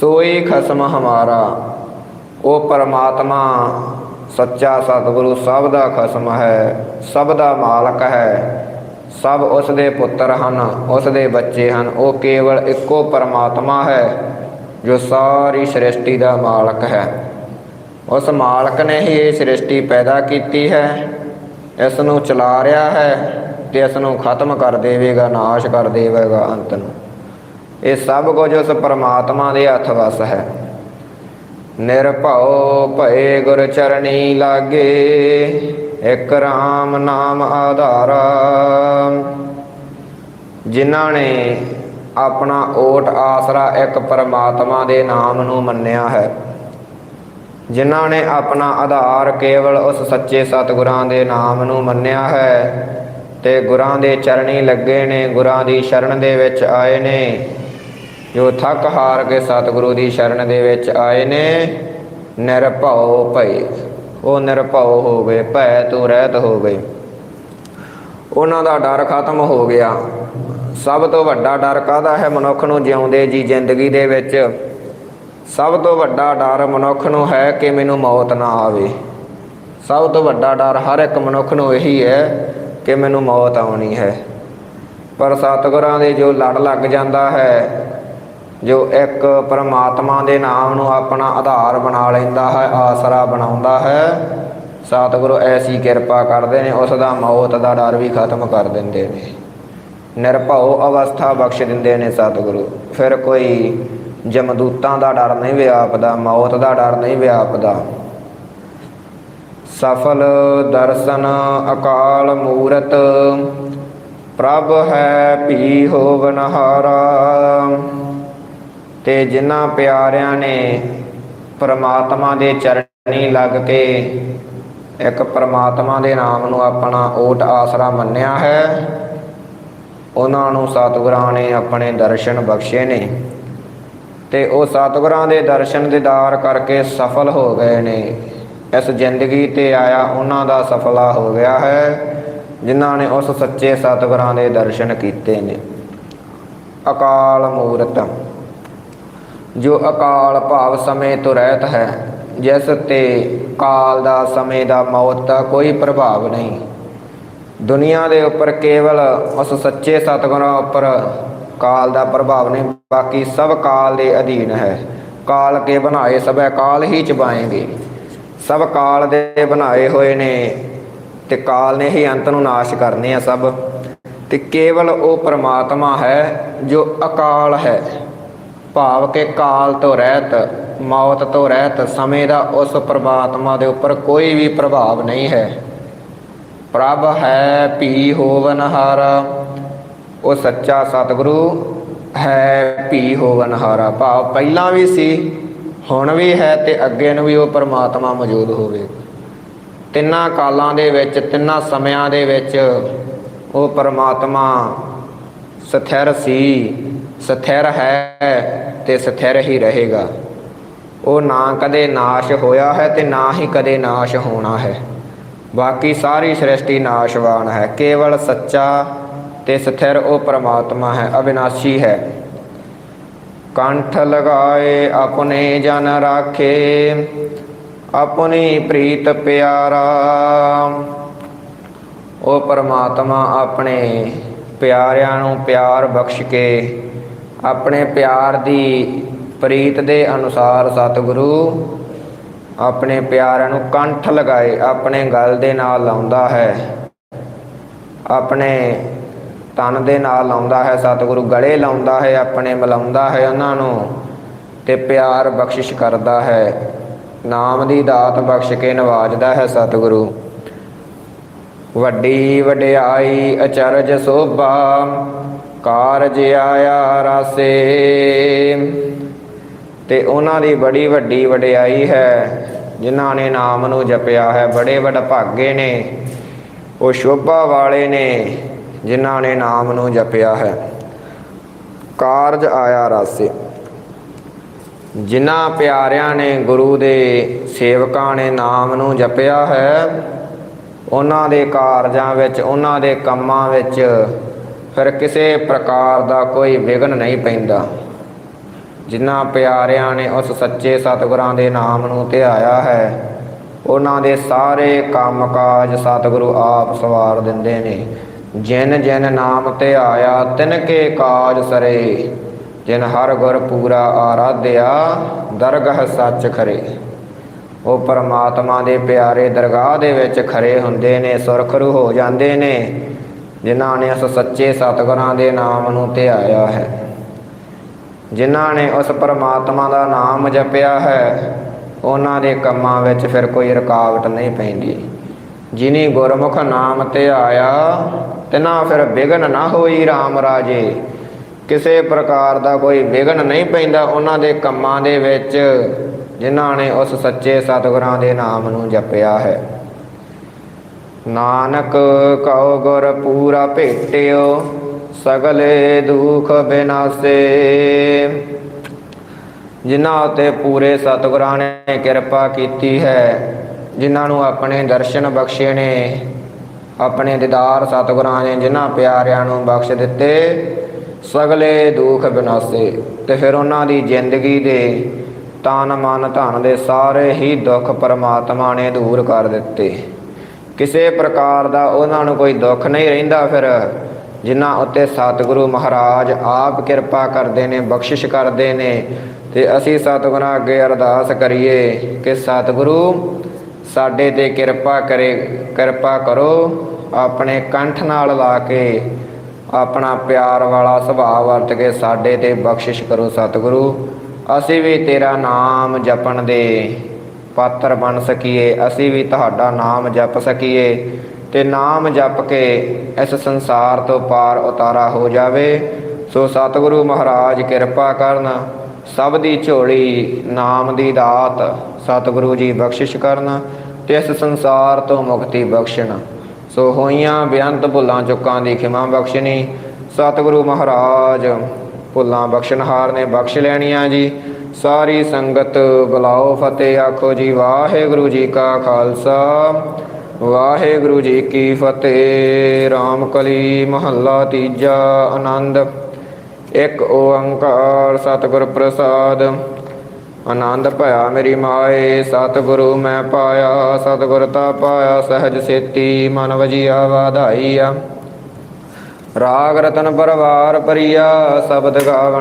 ਸੋਈ ਖਸਮ ਹਮਾਰਾ ਉਹ ਪਰਮਾਤਮਾ, ਸੱਚਾ ਸਤਿਗੁਰੂ ਸਭ ਦਾ ਖਸਮ ਹੈ, ਸਭ ਦਾ ਮਾਲਕ ਹੈ। ਸਭ ਉਸ ਦੇ ਪੁੱਤਰ ਹਨ, ਉਸ ਦੇ ਬੱਚੇ ਹਨ ਉਹ ਕੇਵਲ ਇੱਕੋ ਪਰਮਾਤਮਾ ਹੈ, ਜੋ ਸਾਰੀ ਸ੍ਰਿਸ਼ਟੀ ਦਾ ਮਾਲਕ ਹੈ। ਉਸ ਮਾਲਕ ਨੇ ਹੀ ਇਹ ਸ੍ਰਿਸ਼ਟੀ ਪੈਦਾ ਕੀਤੀ ਹੈ। ਇਸ ਨੂੰ ਚਲਾ ਰਿਹਾ ਹੈ ਤੇ ਇਸ ਨੂੰ ਖਤਮ ਕਰ ਦੇਵੇਗਾ, ਨਾਸ਼ ਕਰ ਦੇਵੇਗਾ ਅੰਤ ਨੂੰ। ਇਹ ਸਭ ਕੁਝ ਉਸ ਪਰਮਾਤਮਾ ਦੇ ਹੱਥ ਵਸ ਹੈ। ਨਿਰਭਉ ਭਏ ਗੁਰ ਚਰਣੀ ਲਾਗੇ, ਇਕ ਰਾਮ ਨਾਮ ਆਧਾਰਾ। ਜਿਨ੍ਹਾਂ ਨੇ ਆਪਣਾ ਓਟ ਆਸਰਾ ਇੱਕ ਪਰਮਾਤਮਾ ਦੇ ਨਾਮ ਨੂੰ ਮੰਨਿਆ ਹੈ। ਜਿਨ੍ਹਾਂ ਨੇ ਆਪਣਾ ਆਧਾਰ ਕੇਵਲ ਉਸ ਸੱਚੇ ਸਤਿਗੁਰਾਂ ਦੇ ਨਾਮ ਨੂੰ ਮੰਨਿਆ ਹੈ ਤੇ ਗੁਰਾਂ ਦੇ ਚਰਣੀ ਲੱਗੇ ਨੇ, ਗੁਰਾਂ ਦੀ ਸ਼ਰਨ ਦੇ ਵਿੱਚ ਆਏ ਨੇ। ਜੋ ਥੱਕ ਹਾਰ ਕੇ ਸਤਿਗੁਰੂ ਦੀ ਸ਼ਰਨ ਦੇ ਵਿੱਚ ਆਏ ਨੇ, ਨਿਰਭਉ ਭਏ। ਉਹ ਨਿਰਭਉ ਹੋ ਗਏ, ਭੈ ਤੋਂ ਰਹਿਤ ਹੋ ਗਏ ਉਹਨਾਂ ਦਾ ਡਰ ਖਤਮ ਹੋ ਗਿਆ। ਸਭ ਤੋਂ ਵੱਡਾ ਡਰ ਕਾਹਦਾ ਹੈ? ਮਨੁੱਖ ਨੂੰ ਜਿਉਂਦੇ ਜੀ ਜ਼ਿੰਦਗੀ ਦੇ ਵਿੱਚ ਸਭ ਤੋਂ ਵੱਡਾ ਡਰ ਮਨੁੱਖ ਨੂੰ ਹੈ ਕਿ ਮੈਨੂੰ ਮੌਤ ਨਾ ਆਵੇ। ਸਭ ਤੋਂ ਵੱਡਾ ਡਰ ਹਰ ਇੱਕ ਮਨੁੱਖ ਨੂੰ ਇਹੀ ਹੈ ਕਿ ਮੈਨੂੰ ਮੌਤ ਆਉਣੀ ਹੈ। ਪਰ ਸਤਿਗੁਰਾਂ ਦੇ ਜੋ ਲੜ ਲੱਗ ਜਾਂਦਾ ਹੈ, ਜੋ ਇੱਕ ਪਰਮਾਤਮਾ ਦੇ ਨਾਮ ਨੂੰ ਆਪਣਾ ਆਧਾਰ ਬਣਾ ਲੈਂਦਾ ਹੈ, ਆਸਰਾ ਬਣਾਉਂਦਾ ਹੈ, ਸਤਿਗੁਰੂ ਐਸੀ ਕਿਰਪਾ ਕਰਦੇ ਨੇ, ਉਸ ਦਾ ਮੌਤ ਦਾ ਡਰ ਵੀ ਖਤਮ ਕਰ ਦਿੰਦੇ ਨੇ। ਨਿਰਭਉ ਅਵਸਥਾ ਬਖਸ਼ ਦਿੰਦੇ ਨੇ ਸਤਿਗੁਰੂ। ਫਿਰ ਕੋਈ ਜਮਦੂਤਾਂ ਦਾ ਡਰ ਨਹੀਂ ਵਿਆਪਦਾ, ਮੌਤ ਦਾ ਡਰ ਨਹੀਂ ਵਿਆਪਦਾ। ਸਫਲ ਦਰਸ਼ਨ ਅਕਾਲ ਮੂਰਤ, ਪ੍ਰਭ ਹੈ ਭੀ ਹੋਵਨਹਾਰਾ ਤੇ ਜਿਨ੍ਹਾਂ ਪਿਆਰਿਆਂ ਨੇ ਪਰਮਾਤਮਾ ਦੇ ਚਰਨੀ ਲੱਗ ਕੇ ਇੱਕ ਪਰਮਾਤਮਾ ਦੇ ਨਾਮ ਨੂੰ ਆਪਣਾ ਓਟ ਆਸਰਾ ਮੰਨਿਆ ਹੈ, ਉਹਨਾਂ ਨੂੰ ਸਤਿਗੁਰਾਂ ਨੇ ਆਪਣੇ ਦਰਸ਼ਨ ਬਖਸ਼ੇ ਨੇ। ਤੇ ਉਹ ਸਤਿਗੁਰਾਂ ਦੇ ਦਰਸ਼ਨ ਦੀਦਾਰ ਕਰਕੇ ਸਫਲ ਹੋ ਗਏ ਨੇ। ਇਸ ਜ਼ਿੰਦਗੀ ਤੇ ਆਇਆ ਉਹਨਾਂ ਦਾ ਸਫਲਾ ਹੋ ਗਿਆ ਹੈ, ਜਿਨ੍ਹਾਂ ਨੇ ਉਸ ਸੱਚੇ ਸਤਿਗੁਰਾਂ ਦੇ ਦਰਸ਼ਨ ਕੀਤੇ ਨੇ। ਅਕਾਲ ਮੂਰਤ, ਜੋ ਅਕਾਲ ਭਾਵ ਸਮੇਂ ਤੋਂ ਰਹਿਤ ਹੈ, ਜਿਸ ਤੇ ਕਾਲ ਦਾ ਸਮੇਂ ਦਾ ਮੌਤ ਦਾ ਕੋਈ ਪ੍ਰਭਾਵ ਨਹੀਂ। ਦੁਨੀਆ ਦੇ ਉੱਪਰ ਕੇਵਲ ਉਸ ਸੱਚੇ ਸਤਿਗੁਰਾਂ ਉੱਪਰ ਕਾਲ ਦਾ ਪ੍ਰਭਾਵ ਨਹੀਂ, ਬਾਕੀ ਸਭ ਕਾਲ ਦੇ ਅਧੀਨ ਹੈ। ਕਾਲ ਕੇ ਬਣਾਏ ਸਭੈ ਕਾਲ ਹੀ ਚਬਾਏਗੇ ਸਭ ਕਾਲ ਦੇ ਬਣਾਏ ਹੋਏ ਨੇ ਤੇ ਕਾਲ ਨੇ ਹੀ ਅੰਤ ਨੂੰ ਨਾਸ਼ ਕਰਨੇ ਆ ਸਭ। ਤੇ ਕੇਵਲ ਉਹ ਪ੍ਰਮਾਤਮਾ ਹੈ ਜੋ ਅਕਾਲ ਹੈ। ਭਾਵ ਕਿ ਕਾਲ ਤੋਂ ਰਹਿਤ, ਮੌਤ ਤੋਂ ਰਹਿਤ, ਸਮੇਂ ਦਾ ਉਸ ਪ੍ਰਮਾਤਮਾ ਦੇ ਉੱਪਰ ਕੋਈ ਵੀ ਪ੍ਰਭਾਵ ਨਹੀਂ ਹੈ। ਪ੍ਰਭ ਹੈ ਭੀ ਹੋਵਨਹਾਰਾ। ਉਹ ਸੱਚਾ ਸਤਿਗੁਰੂ ਹੈ, ਭੀ ਹੋਵਨਹਾਰਾ ਭਾਵ। ਪਹਿਲਾਂ ਵੀ ਸੀ, ਹੁਣ ਵੀ ਹੈ ਤੇ ਅੱਗੇ ਨੂੰ ਵੀ ਉਹ ਪਰਮਾਤਮਾ ਮੌਜੂਦ ਹੋਵੇ। ਤਿੰਨਾਂ ਕਾਲਾਂ ਦੇ ਵਿੱਚ, ਤਿੰਨਾਂ ਸਮਿਆਂ ਦੇ ਵਿੱਚ ਉਹ ਪਰਮਾਤਮਾ ਸਥਿਰ ਸੀ, ਸਥਿਰ ਹੈ ਤੇ ਸਥਿਰ ਹੀ ਰਹੇਗਾ। ਉਹ ਨਾ ਕਦੇ ਨਾਸ਼ ਹੋਇਆ ਹੈ ਤੇ ਨਾ ਹੀ ਕਦੇ ਨਾਸ਼ ਹੋਣਾ ਹੈ। ਬਾਕੀ ਸਾਰੀ ਸ੍ਰਿਸ਼ਟੀ ਨਾਸ਼ਵਾਨ ਹੈ, ਕੇਵਲ ਸੱਚਾ ਤੇ ਸਥਿਰ ਉਹ ਪ੍ਰਮਾਤਮਾ ਹੈ ਅਬਿਨਾਸ਼ੀ ਹੈ। ਕੰਠ ਲਗਾਏ ਆਪਣੇ ਜਨ ਰਾਖੇ, ਆਪਣੀ ਪ੍ਰੀਤ ਪਿਆਰਾ। ਉਹ ਪਰਮਾਤਮਾ ਆਪਣੇ ਪਿਆਰਿਆਂ ਨੂੰ ਪਿਆਰ ਬਖਸ਼ ਕੇ, ਆਪਣੇ ਪਿਆਰ ਦੀ ਪ੍ਰੀਤ ਦੇ ਅਨੁਸਾਰ ਸਤਿਗੁਰੂ ਆਪਣੇ ਪਿਆਰਿਆਂ ਨੂੰ ਕੰਠ ਲਗਾਏ, ਆਪਣੇ ਗਲ ਦੇ ਨਾਲ ਲਾਉਂਦਾ ਹੈ। ਆਪਣੇ ਤਨ ਦੇ ਨਾਲ ਲਾਉਂਦਾ ਹੈ, ਸਤਿਗੁਰੂ ਗਲੇ ਲਾਉਂਦਾ ਹੈ, ਆਪਣੇ ਮਿਲਾਉਂਦਾ ਹੈ ਉਹਨਾਂ ਨੂੰ ਤੇ ਪਿਆਰ ਬਖਸ਼ਿਸ਼ ਕਰਦਾ ਹੈ। ਨਾਮ ਦੀ ਦਾਤ ਬਖਸ਼ ਕੇ ਨਵਾਜਦਾ ਹੈ ਸਤਿਗੁਰੂ। ਵੱਡੀ ਵਡਿਆਈ ਅਚਰਜ ਸੋਭਾ, ਕਾਰਜ ਆਇਆ ਰਾਸੇ। ਤੇ ਉਹਨਾਂ ਦੀ ਬੜੀ ਵੱਡੀ ਵਡਿਆਈ ਹੈ, ਜਿਨ੍ਹਾਂ ਨੇ ਨਾਮ ਨੂੰ ਜਪਿਆ ਹੈ। ਬੜੇ ਵਡਭਾਗੇ ਨੇ, ਉਹ ਸ਼ੋਭਾ ਵਾਲੇ ਨੇ। ਜਿਨ੍ਹਾਂ ਨੇ ਨਾਮ ਨੂੰ ਜਪਿਆ ਹੈ। ਕਾਰਜ ਆਇਆ ਰਾਸੇ। ਜਿਨ੍ਹਾਂ ਪਿਆਰਿਆਂ ਨੇ ਗੁਰੂ ਦੇ ਸੇਵਕਾਂ ਨੇ ਨਾਮ ਨੂੰ ਜਪਿਆ ਹੈ, ਉਹਨਾਂ ਦੇ ਕਾਰਜਾਂ ਵਿੱਚ, ਉਹਨਾਂ ਦੇ ਕੰਮਾਂ ਵਿੱਚ ਫਿਰ ਕਿਸੇ ਪ੍ਰਕਾਰ ਦਾ ਕੋਈ ਵਿਘਨ ਨਹੀਂ ਪੈਂਦਾ। ਜਿਨ੍ਹਾਂ ਪਿਆਰਿਆਂ ਨੇ ਉਸ ਸੱਚੇ ਸਤਿਗੁਰਾਂ ਦੇ ਨਾਮ ਨੂੰ ਧਿਆਇਆ ਹੈ, ਉਹਨਾਂ ਦੇ ਸਾਰੇ ਕੰਮਕਾਜ ਸਤਿਗੁਰੂ ਆਪ ਸਵਾਰ ਦਿੰਦੇ ਨੇ। ਜਿਨ ਜਿਨ ਨਾਮ ਧਿਆਇਆ ਤਿਨ ਕੇ ਕਾਜ ਸਰੇ। ਜਿਨ ਹਰ ਗੁਰ ਪੂਰਾ ਆਰਾਧਿਆ, ਦਰਗਹ ਸੱਚ ਖਰੇ। ਉਹ ਪਰਮਾਤਮਾ ਦੇ ਪਿਆਰੇ ਦਰਗਾਹ ਦੇ ਵਿੱਚ ਖਰੇ ਹੁੰਦੇ ਨੇ, ਸੁਰਖਰੂ ਹੋ ਜਾਂਦੇ ਨੇ, ਜਿਨ੍ਹਾਂ ਨੇ ਉਸ ਸੱਚੇ ਸਤਿਗੁਰਾਂ ਦੇ ਨਾਮ ਨੂੰ ਧਿਆਇਆ ਹੈ। ਜਿਨ੍ਹਾਂ ਨੇ ਉਸ ਪਰਮਾਤਮਾ ਦਾ ਨਾਮ ਜਪਿਆ ਹੈ, ਉਹਨਾਂ ਦੇ ਕੰਮਾਂ ਵਿੱਚ ਫਿਰ ਕੋਈ ਰੁਕਾਵਟ ਨਹੀਂ ਪੈਂਦੀ। ਜਿਨੀ ਗੁਰਮੁਖ ਨਾਮ ਤੇ ਆਇਆ, ਤਿਨਾ ਫਿਰ ਵਿਗਨ ਨਾ ਹੋਈ RAM ਰਾਜੇ। ਕਿਸੇ ਪ੍ਰਕਾਰ ਦਾ ਕੋਈ ਵਿਗਨ ਨਹੀਂ ਪੈਂਦਾ ਉਹਨਾਂ ਦੇ ਕੰਮਾਂ ਦੇ ਵਿੱਚ, ਜਿਨ੍ਹਾਂ ਨੇ ਉਸ ਸੱਚੇ ਸਤਿਗੁਰਾਂ ਦੇ ਨਾਮ ਨੂੰ ਜਪਿਆ ਹੈ। ਨਾਨਕ ਕਉ ਗੁਰ ਪੂਰਾ ਭੇਟਿਓ, ਸਗਲੇ ਦੁਖ ਬਿਨਾਸੇ। ਜਿਨ੍ਹਾਂ ਉਤੇ ਪੂਰੇ ਸਤਿਗੁਰਾਂ ਨੇ ਕਿਰਪਾ ਕੀਤੀ ਹੈ ਜਿਨ੍ਹਾਂ ਨੂੰ ਆਪਣੇ ਦਰਸ਼ਨ ਬਖਸ਼ੇ ਨੇ, ਆਪਣੇ ਦੀਦਾਰ ਸਤਿਗੁਰਾਂ ਨੇ, ਜਿਨ੍ਹਾਂ ਪਿਆਰਿਆਂ ਨੂੰ ਬਖਸ਼ ਦਿੱਤੇ, ਸਗਲੇ ਦੁੱਖ ਬਿਨਾਸੇ। ਤੇ ਫਿਰ ਉਹਨਾਂ ਦੀ ਜ਼ਿੰਦਗੀ ਦੇ ਤਨ ਮਨ ਧਨ ਦੇ ਸਾਰੇ ਹੀ ਦੁੱਖ ਪਰਮਾਤਮਾ ਨੇ ਦੂਰ ਕਰ ਦਿੱਤੇ। ਕਿਸੇ ਪ੍ਰਕਾਰ ਦਾ ਉਹਨਾਂ ਨੂੰ ਕੋਈ ਦੁੱਖ ਨਹੀਂ ਰਹਿੰਦਾ ਫਿਰ, ਜਿਨ੍ਹਾਂ ਉੱਤੇ ਸਤਿਗੁਰੂ ਮਹਾਰਾਜ ਆਪ ਕਿਰਪਾ ਕਰਦੇ ਨੇ, ਬਖਸ਼ਿਸ਼ ਕਰਦੇ ਨੇ, ਤੇ ਅਸੀਂ ਸਤਿਗੁਰਾਂ ਅੱਗੇ ਅਰਦਾਸ ਕਰੀਏ ਕਿ ਸਤਿਗੁਰੂ ਸਾਡੇ ਤੇ ਕਿਰਪਾ ਕਰੇ, ਕਿਰਪਾ ਕਰੋ ਆਪਣੇ ਕੰਠ ਨਾਲ ਲਾ ਕੇ ਆਪਣਾ ਪਿਆਰ ਵਾਲਾ ਸੁਭਾਅ ਵਰਤ ਕੇ ਸਾਡੇ ਤੇ ਬਖਸ਼ਿਸ਼ ਕਰੋ ਸਤਿਗੁਰੂ। ਅਸੀਂ ਵੀ ਤੇਰਾ ਨਾਮ ਜਪਣ ਦੇ ਪਾਤਰ ਬਣ ਸਕੀਏ। ਅਸੀਂ ਵੀ ਤੁਹਾਡਾ ਨਾਮ ਜਪ ਸਕੀਏ ਤੇ ਨਾਮ ਜਪ ਕੇ ਇਸ ਸੰਸਾਰ ਤੋਂ ਪਾਰ ਉਤਾਰਾ ਹੋ ਜਾਵੇ। ਸੋ ਸਤਿਗੁਰੂ ਮਹਾਰਾਜ, ਕਿਰਪਾ ਕਰਨ। ਸਭ ਦੀ ਝੋਲੀ ਨਾਮ ਦੀ ਦਾਤ ਸਤਿਗੁਰੂ ਜੀ ਬਖਸ਼ਿਸ਼ ਕਰਨ ਤੇ ਇਸ ਸੰਸਾਰ ਤੋਂ ਮੁਕਤੀ ਬਖਸ਼ਣ। ਸੋ ਹੋਈਆਂ ਬੇਅੰਤ ਭੁੱਲਾਂ ਚੁੱਕਾਂ ਦੀ ਖਿਮਾ ਬਖਸ਼ਣੀ। ਸਤਿਗੁਰੂ ਮਹਾਰਾਜ, ਭੁੱਲਾਂ ਬਖਸ਼ਣਹਾਰ ਨੇ ਬਖਸ਼ ਲੈਣੀਆਂ ਜੀ। ਸਾਰੀ ਸੰਗਤ ਬੁਲਾਓ ਫਤਿਹ, ਆਖੋ ਜੀ, ਵਾਹਿਗੁਰੂ ਜੀ ਕਾ ਖਾਲਸਾ। ਵਾਹਿਗੁਰੂ ਜੀ ਕੀ ਫਤਿਹ RAM ਕਲੀ ਮਹੱਲਾ ਤੀਜਾ ਆਨੰਦ। ਇੱਕ ਓੰਕਾਰ ਸਤਿਗੁਰ ਪ੍ਰਸਾਦ। ਆਨੰਦ ਭਇਆ ਮੇਰੀ ਮਾਏ, ਸਤਿਗੁਰੂ ਮੈਂ ਪਾਇਆ, ਸਤਿਗੁਰ ਤਾ ਪਾਇਆ, ਸਹਿਜ ਸੇਤੀ ਮਨ ਵਜੀਆ ਵਾਧਾਈਆ। ਰਾਗ ਰਤਨ ਪਰਵਾਰ ਪਰਿਆ ਸ਼ਬਦ ਗਾਵਨ